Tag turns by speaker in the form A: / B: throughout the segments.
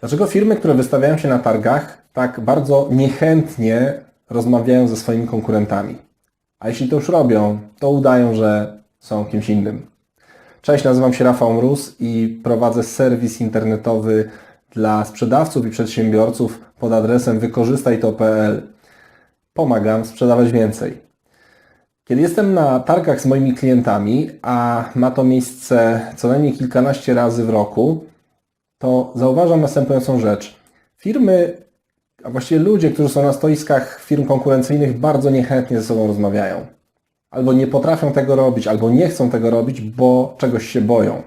A: Dlaczego firmy, które wystawiają się na targach, tak bardzo niechętnie rozmawiają ze swoimi konkurentami? A jeśli to już robią, to udają, że są kimś innym. Cześć, nazywam się Rafał Mróz i prowadzę serwis internetowy dla sprzedawców i przedsiębiorców pod adresem wykorzystaj.to.pl. Pomagam sprzedawać więcej. Kiedy jestem na targach z moimi klientami, a ma to miejsce co najmniej kilkanaście razy w roku, to zauważam następującą rzecz. Firmy, a właściwie ludzie, którzy są na stoiskach firm konkurencyjnych, bardzo niechętnie ze sobą rozmawiają. Albo nie potrafią tego robić, albo nie chcą tego robić, bo czegoś się boją.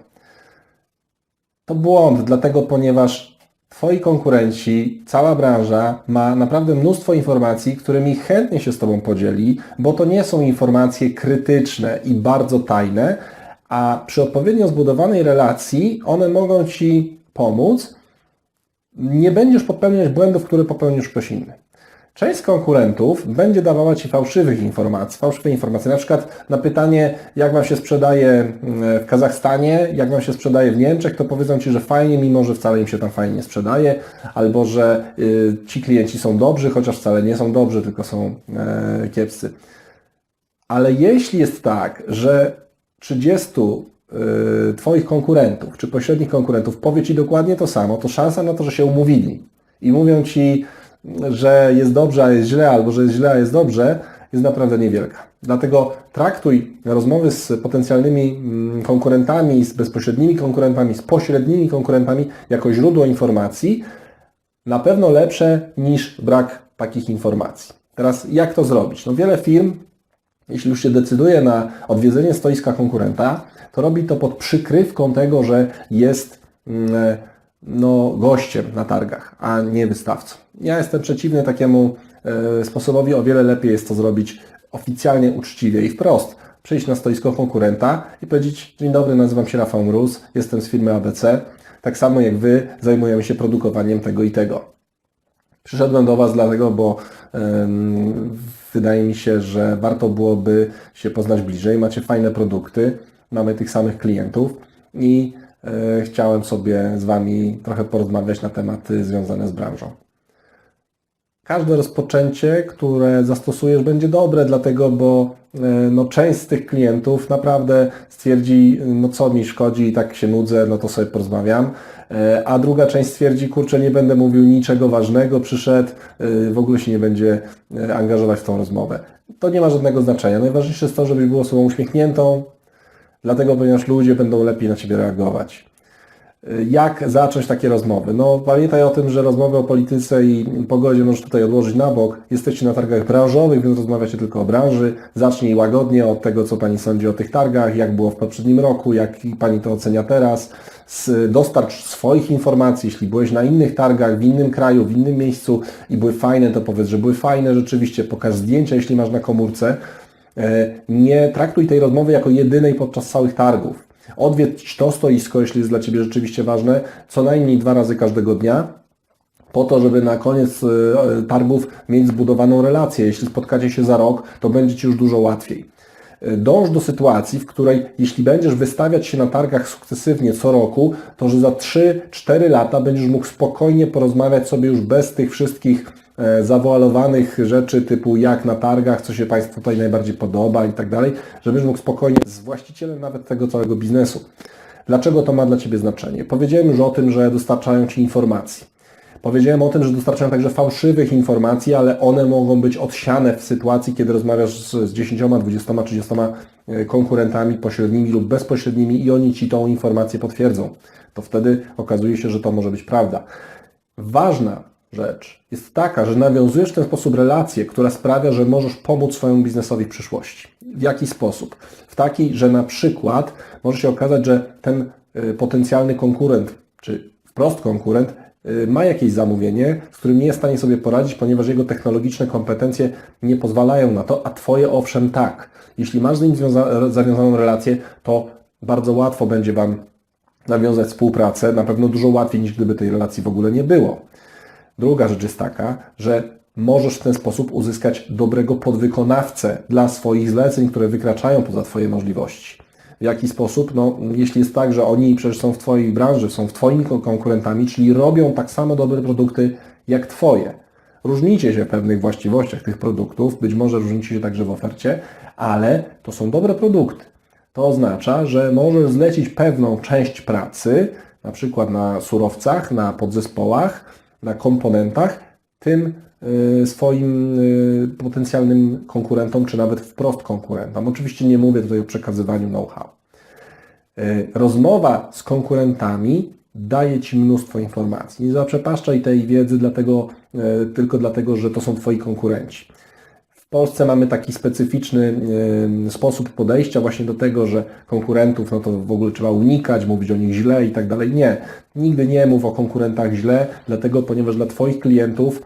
A: To błąd, dlatego ponieważ Twoi konkurenci, cała branża ma naprawdę mnóstwo informacji, którymi chętnie się z Tobą podzieli, bo to nie są informacje krytyczne i bardzo tajne, a przy odpowiednio zbudowanej relacji one mogą Ci pomóc. Nie będziesz popełniać błędów, które popełnił już ktoś inny. Część z konkurentów będzie dawała Ci fałszywych informacji, fałszywe informacje. Na przykład na pytanie, jak Wam się sprzedaje mm, w Kazachstanie, jak Wam się sprzedaje w Niemczech, to powiedzą Ci, że fajnie, mimo że wcale im się tam fajnie nie sprzedaje, albo że y, ci klienci są dobrzy, chociaż wcale nie są dobrzy, tylko są e, kiepscy. Ale jeśli jest tak, że 30 y, Twoich konkurentów, czy pośrednich konkurentów powie Ci dokładnie to samo, to szansa na to, że się umówili i mówią Ci, że jest dobrze, a jest źle, albo że jest źle, a jest dobrze, jest naprawdę niewielka. Dlatego traktuj rozmowy z potencjalnymi mm, konkurentami, z bezpośrednimi konkurentami, z pośrednimi konkurentami jako źródło informacji, na pewno lepsze niż brak takich informacji. Teraz jak to zrobić? No wiele firm, jeśli już się decyduje na odwiedzenie stoiska konkurenta, to robi to pod przykrywką tego, że jest mm, no, gościem na targach, a nie wystawcą. Ja jestem przeciwny takiemu e, sposobowi, o wiele lepiej jest to zrobić oficjalnie, uczciwie i wprost. Przyjść na stoisko konkurenta i powiedzieć, dzień dobry, nazywam się Rafał Mróz, jestem z firmy ABC, tak samo jak Wy zajmujemy się produkowaniem tego i tego. Przyszedłem do Was dlatego, bo wydaje mi się, że warto byłoby się poznać bliżej. Macie fajne produkty, mamy tych samych klientów i E, chciałem sobie z Wami trochę porozmawiać na tematy związane z branżą. Każde rozpoczęcie, które zastosujesz, będzie dobre, dlatego, bo e, no, część z tych klientów naprawdę stwierdzi, no co mi szkodzi i tak się nudzę, no to sobie porozmawiam. E, a druga część stwierdzi, kurczę, nie będę mówił niczego ważnego, przyszedł, w ogóle się nie będzie angażować w tą rozmowę. To nie ma żadnego znaczenia. Najważniejsze jest to, żebyś było osobą uśmiechniętą, dlatego ponieważ ludzie będą lepiej na Ciebie reagować. Jak zacząć takie rozmowy? No pamiętaj o tym, że rozmowy o polityce i pogodzie możesz tutaj odłożyć na bok. Jesteście na targach branżowych, więc rozmawiacie tylko o branży. Zacznij łagodnie od tego, co Pani sądzi o tych targach, jak było w poprzednim roku, jak Pani to ocenia teraz. Dostarcz swoich informacji, jeśli byłeś na innych targach, w innym kraju, w innym miejscu i były fajne, to powiedz, że były fajne rzeczywiście. Pokaż zdjęcia, jeśli masz na komórce. E, nie traktuj tej rozmowy jako jedynej podczas całych targów. Odwiedź to stoisko, jeśli jest dla Ciebie rzeczywiście ważne, co najmniej dwa razy każdego dnia, po to, żeby na koniec e, targów mieć zbudowaną relację. Jeśli spotkacie się za rok, to będzie Ci już dużo łatwiej. E, dąż do sytuacji, w której jeśli będziesz wystawiać się na targach sukcesywnie co roku, to że za 3-4 lata będziesz mógł spokojnie porozmawiać sobie już bez tych wszystkich zawoalowanych rzeczy typu jak na targach, co się Państwu tutaj najbardziej podoba i tak dalej, żebyś mógł spokojnie z właścicielem nawet tego całego biznesu. Dlaczego to ma dla Ciebie znaczenie? Powiedziałem już o tym, że dostarczają Ci informacji. Powiedziałem o tym, że dostarczają także fałszywych informacji, ale one mogą być odsiane w sytuacji, kiedy rozmawiasz z, z 10, 20, 30 konkurentami pośrednimi lub bezpośrednimi i oni Ci tą informację potwierdzą. To wtedy okazuje się, że to może być prawda. Ważna rzecz jest taka, że nawiązujesz w ten sposób relację, która sprawia, że możesz pomóc swojemu biznesowi w przyszłości. W jaki sposób? W taki, że na przykład może się okazać, że ten y, potencjalny konkurent, czy wprost konkurent, y, ma jakieś zamówienie, z którym nie jest w stanie sobie poradzić, ponieważ jego technologiczne kompetencje nie pozwalają na to, a Twoje owszem tak. Jeśli masz z nim zawiązaną relację, to bardzo łatwo będzie Wam nawiązać współpracę, na pewno dużo łatwiej niż gdyby tej relacji w ogóle nie było. Druga rzecz jest taka, że możesz w ten sposób uzyskać dobrego podwykonawcę dla swoich zleceń, które wykraczają poza Twoje możliwości. W jaki sposób? No, jeśli jest tak, że oni przecież są w Twojej branży, są w Twoimi ko- konkurentami, czyli robią tak samo dobre produkty jak Twoje. Różnicie się w pewnych właściwościach tych produktów, być może różnicie się także w ofercie, ale to są dobre produkty. To oznacza, że możesz zlecić pewną część pracy, na przykład na surowcach, na podzespołach, na komponentach, tym y, swoim y, potencjalnym konkurentom, czy nawet wprost konkurentom. Oczywiście nie mówię tutaj o przekazywaniu know-how. Y, Rozmowa z konkurentami daje Ci mnóstwo informacji. Nie zaprzepaszczaj tej wiedzy dlatego, tylko dlatego, że to są Twoi konkurenci. W Polsce mamy taki specyficzny sposób podejścia właśnie do tego, że konkurentów no to w ogóle trzeba unikać, mówić o nich źle i tak dalej. Nie, nigdy nie mów o konkurentach źle, dlatego ponieważ dla Twoich klientów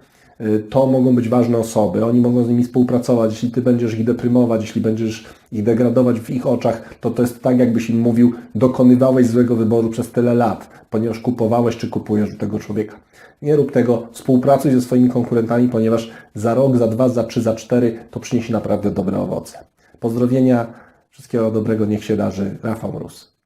A: to mogą być ważne osoby, oni mogą z nimi współpracować, jeśli Ty będziesz ich deprymować, jeśli będziesz ich degradować w ich oczach, to to jest tak, jakbyś im mówił, dokonywałeś złego wyboru przez tyle lat, ponieważ kupowałeś czy kupujesz u tego człowieka. Nie rób tego, współpracuj ze swoimi konkurentami, ponieważ za rok, za dwa, za trzy, za cztery to przyniesie naprawdę dobre owoce. Pozdrowienia, wszystkiego dobrego, niech się darzy. Rafał Mróz.